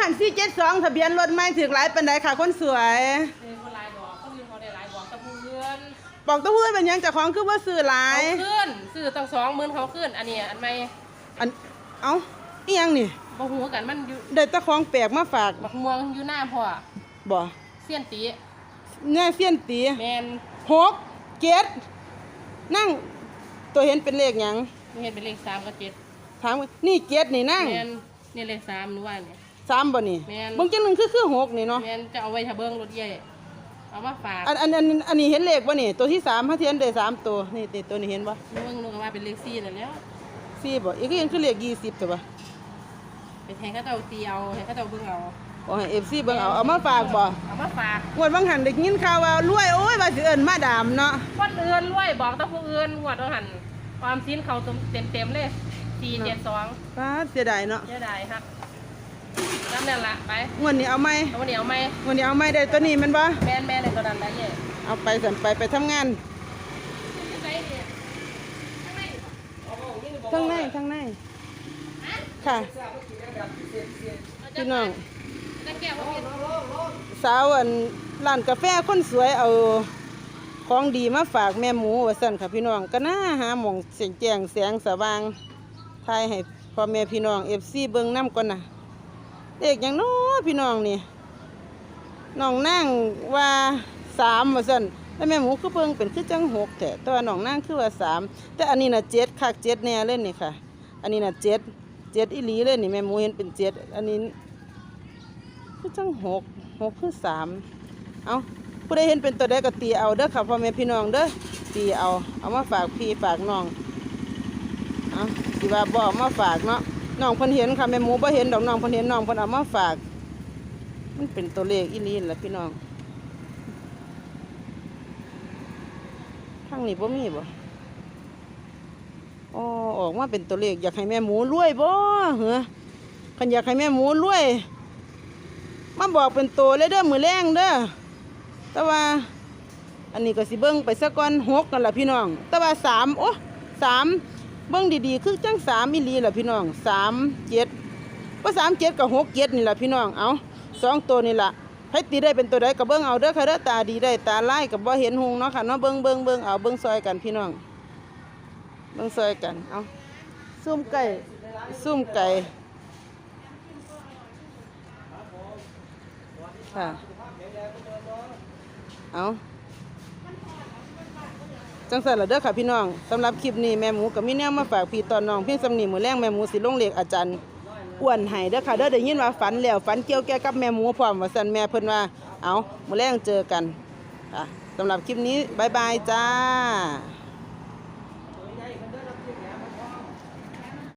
หันสี่เจ็ดสองทะเบียนรถไม่ถือหลายปันไดค่ะ คนสวยเออคนหลายดอกเขายืนเขาได้หลายบอกตะพูเงินบอกตัวพูดเป็นหยังเจากของคือว่าซื้อหลายเขาขึ้นซื้อตั้งสองหมื่นเขาขึ้นอันนี้อันไม่อัน เอ้าอียังนี่บ่หูกันมันอยู่ได้แตะของแปลกมาฝากบักม่วงอยู่หน้าพ่อบ่เสี้ยนตีเนี่ยเสี้ยนตีแมนหกเจ็ดนั่งตัวเห็นเป็นเลขหยังเห็นเป็นเลขสามกับเจ็ดถามว่านี่เจ็ดนี่นั่งแมนนี่เลขสามหนูว่าเนี่ย สามบ่นี่แม่น เบางจังหนึ่งคือคือหกนี่เนาะแมนจะเอาไว้ทะเบิ้งรถใหญ่เอามาฝากอันอันอันอันนี้เห็นเลขบ่นี่ตัวที่สามพระเทียนได้สามตัวนี่นี่ตัวนี้เห็นบ่หนูเบิ่งหนูก็ว่าเป็นเลขสี่นั่นแหล้วสี่บ่อีกก็ยังคือเลขยี่สิบตัวบ่เป็นแทงเขาเจ้าตีเอาให้เขาเจ้าเบิ่งเอาขอให้เอฟซีเบิ่งเอาเอามาฝากบ่เอามาฝากงวดบางหันได้ยินข่าวว่ารวยโอ้ยว่าสิเอิ้นมาดามเนาะคนอื่นรวยบอกแตะผู้อื่นงวดเอาหันความสิ้นเขาเต็มเต็มๆเลยสี่เจ็ดสองป้าดเสียดายเนาะเสียดายครับ น้ำนั่นละไปงวดนี้เอาไหมเอาวันนี้เอาไหมงวดนี้เอาไหมได้ตัวนี้แมันบ่แม่นแม่ในตัวนั้นนะเนี่ยเอาไปสั่นไปไปทำงานใช่เนี่ยข้างในนี่บ่ข้างในข้างในค่ะพี่น้องจะแก้วว่าเป็นสาวอันร้านกาแฟคนสวยเอาของดีมาฝากแม่หมูว่าสั่นค่ะพี่น้องก็น่าหาหมองเสียงแจ้งแสงสว่างทายให้พ่อแม่พี่น้องเอฟซีเบิ่งน้ำก่อนนะ เด็กอย่างน้อพี่น้องนี่น้องนั่งว่าสามว่าสั่นแล้วแม่หมูคือเบิ่งเป็นคือจังหกแต่ต่ว่าน้องนั่งคือว่าสามแต่อันนี้น่ะเจ็ดคักเจ็ดแน่เลยนี่ค่ะ อันนี้น่ะเจ็ดเจ็ดอีหลีเลยนี่แม่หมูเห็นเป็นเจ็ดอันนี้คือจังหกหกคือสามเอาผู้ใดเห็นเป็นตัวใดก็ตีเอาเด้อค่ะพ่อแม่พี่น้องเด้อตีเอาเอามาฝากพี่ฝากน้องเอาสิว่าบอามาฝากเนาะ น้องเพิ่นเห็นค่ะแม่หมูบ่เห็นดอกน้องเพิ่นเห็นน้องเพิ่นเอามาฝาก มันเป็นตัวเลขอีลีนั่นแหละพี่น้องข้างนี้บ่มีบ่อ๋อออกมาเป็นตัวเลขอยากให้แม่หมูรวยบ่เหรอคันอยากให้แม่หมูรวยมาบอกเป็นตัวเลยเด้อมือแรงเด้อแต่ว่า อันนี้ก็สิเบิ้งไปสักก้อนหกกันละพี่น้อง แต่ว่าสามโอ้สาม เบิ้งดีๆ คือจังสามมิลลีละพี่น้องสามเจ็ดว่าสามเจ็ดกับหกเจ็ดนี่ละพี่น้องเอาสองตัวนี่ละให้ตีได้เป็นตัวใดก็เบิ้งเอาเด้อค่ะเด้อตาดีได้ตาไล่กับบ่เห็นหงเนาะค่ะเนาะเบิ้งเบิ้งเบิ้งเอาเบิ้งซอยกันพี่น้องเบิ้งซอยกันเอาซุ่มไก่ซุ่มไก่ค่ะเอา จังสันละเด้อค่ะพี่น้องสำหรับคลิปนี้แม่หมูกับมีแนวมาฝากพี่ตอนน้องเพียงสำนีมือแรงแม่หมูสิลงเหล็กอาจารย์อ้วนไห้เด้อค่ะเด้อได้ยินว่าฝันแล้วฝันเกี่ยวแก่กับแม่หมูพร้อมว่าสันแม่เพิ่นว่าเอามือแรงเจอกันค่ะสำหรับคลิปนี้บายบายจ้า